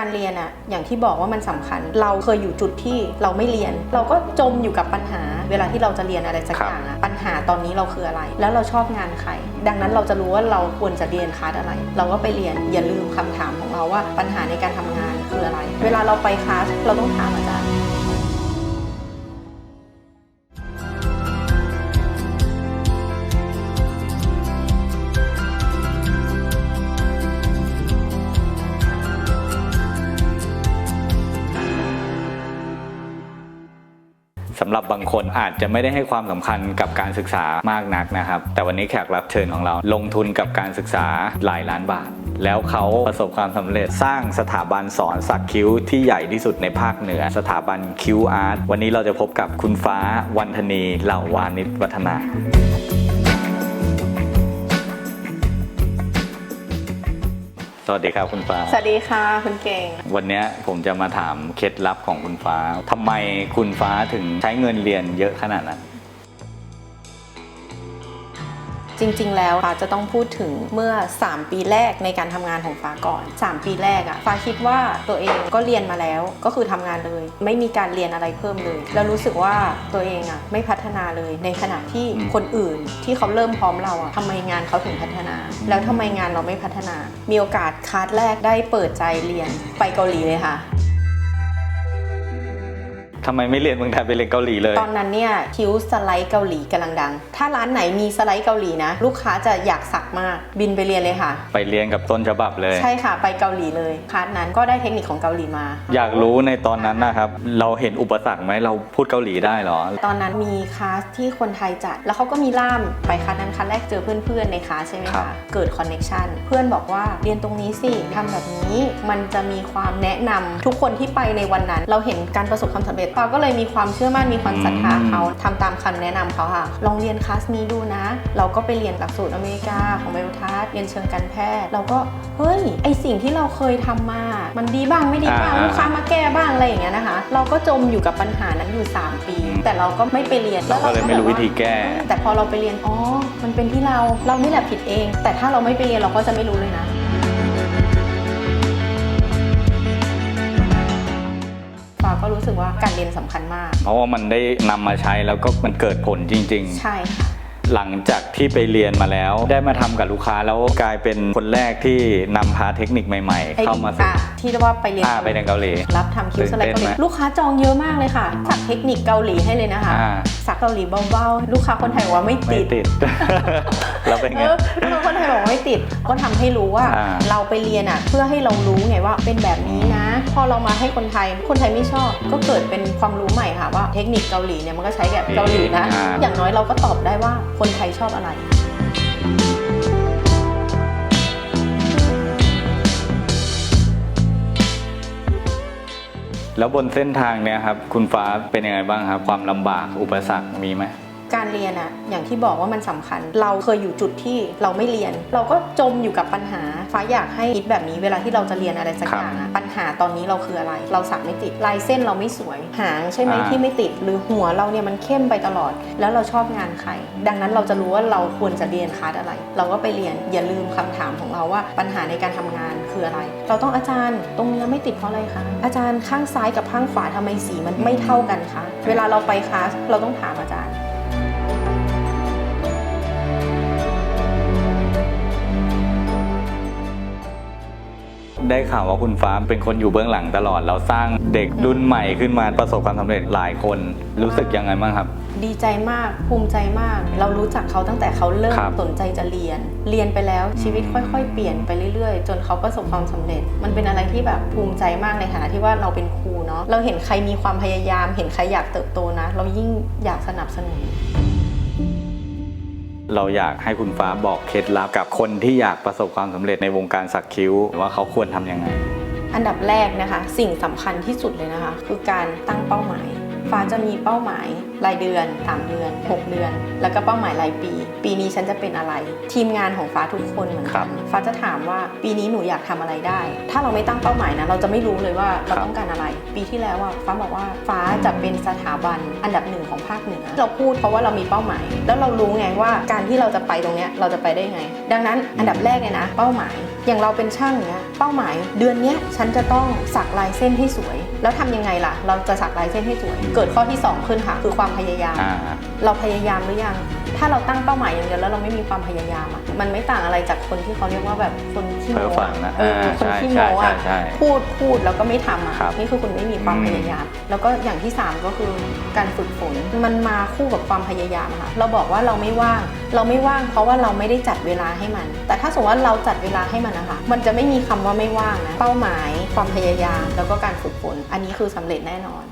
การเรียนอะอย่างที่บอกว่ามันสำคัญ เราเคยอยู่จุดที่เราไม่เรียน เราก็จมอยู่กับปัญหา เวลาที่เราจะเรียนอะไรสักครับอย่างอะปัญหาตอนนี้เราคืออะไร แล้วเราชอบงานใคร ดังนั้นเราจะรู้ว่าเราควรจะเรียนคลาสอะไร เราก็ไปเรียนอย่าลืมคำถามของเราว่าปัญหาในการทำงานคืออะไร เวลาเราไปคลาสเราต้องถามอาจารย์ สำหรับบางคนอาจจะไม่ได้ให้ความสำคัญกับการศึกษามากนักนะครับ แต่วันนี้แขกรับเชิญของเราลงทุนกับการศึกษาหลายล้านบาท แล้วเขาประสบความสำเร็จสร้างสถาบันสอนสักคิ้วที่ใหญ่ที่สุดในภาคเหนือ สถาบันคิ้วอาร์ตวันนี้เราจะพบกับคุณฟ้าวันธนีเหล่าวานิชวัฒนา วัสดีครับคุณฟ้า สวัสดีค่ะคุณเก่ง วันเนี้ยผมจะมาถามเคล็ดลับของคุณฟ้าทำไมคุณฟ้าถึงใช้เงินเรียนเยอะขนาดนั้น จริง ๆ แล้วฟ้าจะต้องพูดถึงเมื่อ 3 ปีแรกในการทำงานของฟ้าก่อน 3 ปีแรกอะฟ้าคิดว่าตัวเองก็เรียนมาแล้วก็คือทำงานเลย ไม่มีการเรียนอะไรเพิ่มเลย แล้วรู้สึกว่าตัวเองอะไม่พัฒนาเลยในขณะที่อืมคนอื่นที่เขาเริ่มพร้อมเราอะทำไมงานเขาถึงพัฒนา แล้วทำไมงานเราไม่พัฒนา มีโอกาสคลาสแรกได้เปิดใจเรียนไปเกาหลีเลยค่ะ ทำไมไม่เรียนเมืองไทยไปเรียนเกาหลีเลย ตอนนั้นเนี่ยคิ้วสไลด์เกาหลีกำลังดัง ถ้าร้านไหนมีสไลด์เกาหลีนะ ลูกค้าจะอยากสักมากบินไปเรียนเลยค่ะ ไปเรียนกับต้นฉบับเลย ใช่ค่ะไปเกาหลีเลยคลาสนั้นก็ได้เทคนิคของเกาหลีมา อยากรู้ในตอนนั้นนะครับ เราเห็นอุปสรรคไหมเราพูดเกาหลีได้เหรอ ตอนนั้นมีคลาสที่คนไทยจัด แล้วเขาก็มีล่ามไปคลาสนั้นคลาสแรกเจอเพื่อนๆในคลาสใช่ไหมครัคะบเกิดคอนเน็ชันเพื่อนบอกว่าเรียนตรงนี้สิทำแบบนี้ มันจะมีความแนะนำทุกคนที่ไปในวันนั้น เราเห็นการประสบความสำเร็จเราก็เลยมีความเชื่อมั่นมีความศรัทธาเขาทำตามคำแนะนำเขาค่ะ ลองเรียนคลาสนี้ดูนะ เราก็ไปเรียนหลักสูตรอเมริกาของไบโอทัสเรียนเชิงการแพทย์ เราก็เฮ้ยไอสิ่งที่เราเคยทำมา มันดีบ้างไม่ดีบ้างอ่าลูกค้ามาแก้บ้างอะไรอย่างเงี้ยนะคะ เราก็จมอยู่กับปัญหานั้นอยู่ 3 ปี แต่เราก็ไม่ไปเรียนเราก็เลยไม่รู้วิธีแก้ แต่พอเราไปเรียนอ๋อมันเป็นที่เราเรานี่แหละผิดเอง แต่ถ้าเราไม่ไปเรียนเราก็จะไม่รู้เลยนะาก็รู้สึกว่าการเรียนสำคัญมาก เพราะว่ามันได้นำมาใช้แล้วก็มันเกิดผลจริงใช่ค่ะๆหลังจากที่ไปเรียนมาแล้ว ได้มาทำกับลูกค้าแล้วกลายเป็นคนแรกที่นำพาเทคนิคใหม่ไอ้ๆเข้ามาสู่อะที่เรียกว่าไปเรียนอ่าไปเรียนเกาหลีรับทำคิวสไลด์ตื่นเกาเต้นหลีไหมลูกค้าจองเยอะมากเลยค่ะสักเทคนิคเกาหลีให้เลยนะคะอ่าสักเกาหลีเบาๆลูกค้าคนไทยบอกว่าไม่ไม่ติดติดแล้วเป็นเอไงอลูกค้าคนไทยบอกว่าไม่ติด ก็ทำให้รู้ว่าอ่า เราไปเรียนอะ เพื่อให้เรารู้ไงว่าเป็นแบบนี้นะ พอเรามาให้คนไทย คนไทยไม่ชอบ ก็เกิดเป็นความรู้ใหม่ค่ะว่าเทคนิคเกาหลีเนี่ยมันก็ใช้แบบเกาหลีนะอ่าอย่างน้อยเราก็ตอบได้ว่าคนไทยชอบอะไรแล้วบนเส้นทางเนี่ยครับคุณฟ้าเป็นยังไงบ้างครับ ความลำบากอุปสรรคมีไหม การเรียนอะอย่างที่บอกว่ามันสำคัญ เราเคยอยู่จุดที่เราไม่เรียน เราก็จมอยู่กับปัญหา ฟ้าอยากให้คิดแบบนี้เวลาที่เราจะเรียนอะไรสักครัอบย่างอะปัญหาตอนนี้เราคืออะไร เราสักไม่ติดลายเส้นเราไม่สวย หางใช่ไหมอ่าที่ไม่ติด หรือหัวเราเนี่ยมันเข้มไปตลอด แล้วเราชอบงานใคร ดังนั้นเราจะรู้ว่าเราควรจะเรียนคลาสอะไร เราก็ไปเรียนอย่าลืมคำถามของเราว่าปัญหาในการทำงานคืออะไร เราต้องอาจารย์ตรงเนี้ยไม่ติดเพราะอะไรคะอาจารย์ข้างซ้ายกับข้างขวาทำไมสีมันไม่เท่ากันคะเวลาเราไปคลาสเราต้องถามอาจารย์ ได้ข่าวว่าคุณฟ้าเป็นคนอยู่เบื้องหลังตลอด เราสร้างเด็กรุ่นใหม่ขึ้นมาประสบความสำเร็จหลายคน รู้สึกยังไงบ้างครับ ดีใจมากภูมิใจมาก เรารู้จักเขาตั้งแต่เขาเริ่มครับสนใจจะเรียน เรียนไปแล้วชีวิตค่อย ๆ เปลี่ยนไปเรื่อยๆ จนเขาประสบความสำเร็จ มันเป็นอะไรที่แบบภูมิใจมากในฐานะที่ว่าเราเป็นครูเนาะเราเห็นใครมีความพยายาม เห็นใครอยากเติบโตนะ เรายิ่งอยากสนับสนุน เราอยากให้คุณฟ้าบอกเคล็ดลับกับคนที่อยากประสบความสำเร็จในวงการสักคิ้ว ว่าเขาควรทำยังไง อันดับแรกนะคะ สิ่งสำคัญที่สุดเลยนะคะ คือการตั้งเป้าหมาย ฟ้าจะมีเป้าหมายรายเดือน 3 เดือน 6 เดือน แล้วก็เป้าหมายรายปี ปีนี้ฉันจะเป็นอะไร ทีมงานของฟ้าทุกคนเหมือนครักับนฟ้าจะถามว่าปีนี้หนูอยากทำอะไรได้ ถ้าเราไม่ตั้งเป้าหมายนะเราจะไม่รู้เลยว่าเราครับต้องการอะไร ปีที่แล้วอะฟ้าบอกว่าฟ้าจะเป็นสถาบันอันดับหนึ่งของภาคเหนือเราพูดเพราะว่าเรามีเป้าหมาย แล้วเรารู้ไงว่าการที่เราจะไปตรงเนี้ยเราจะไปได้ไง ดังนั้นอันดับแรกเนี่ยนะ เป้าหมายอย่างเราเป็นช่างเนี้ยเป้าหมายเดือนเนี้ยฉันจะต้องสักลายเส้นให้สวย แล้วทำยังไงล่ะ เราจะสักลายเส้นให้สวย เกิดข้อที่สองขึ้นค่ะ คือความพยายามอ่าเราพยายามหรือยัง ถ้าเราตั้งเป้าหมายอย่างเดียวแล้วเราไม่มีความพยายามอะมันไม่ต่างอะไรจากคนที่เขาเรียกว่าแบบคนขี้เพ้อโม้ฝันนะเอออ่าคนใช่ขี้ใช่โม้ใช่อะใช่พูดพูดแล้วก็ไม่ทำอะครับนี่คือคุณไม่มีความอืมพยายาม แล้วก็อย่างที่สามก็คือการฝึกฝนมันมาคู่กับความพยายามอะค่ะเราบอกว่าเราไม่ว่าง เราไม่ว่างเพราะว่าเราไม่ได้จัดเวลาให้มัน แต่ถ้าสมมติว่าเราจัดเวลาให้มันนะคะมันจะไม่มีคำว่าไม่ว่างนะเป้าหมายความพยายาม แล้วก็การฝึกฝน อันนี้คือสำเร็จแน่นอน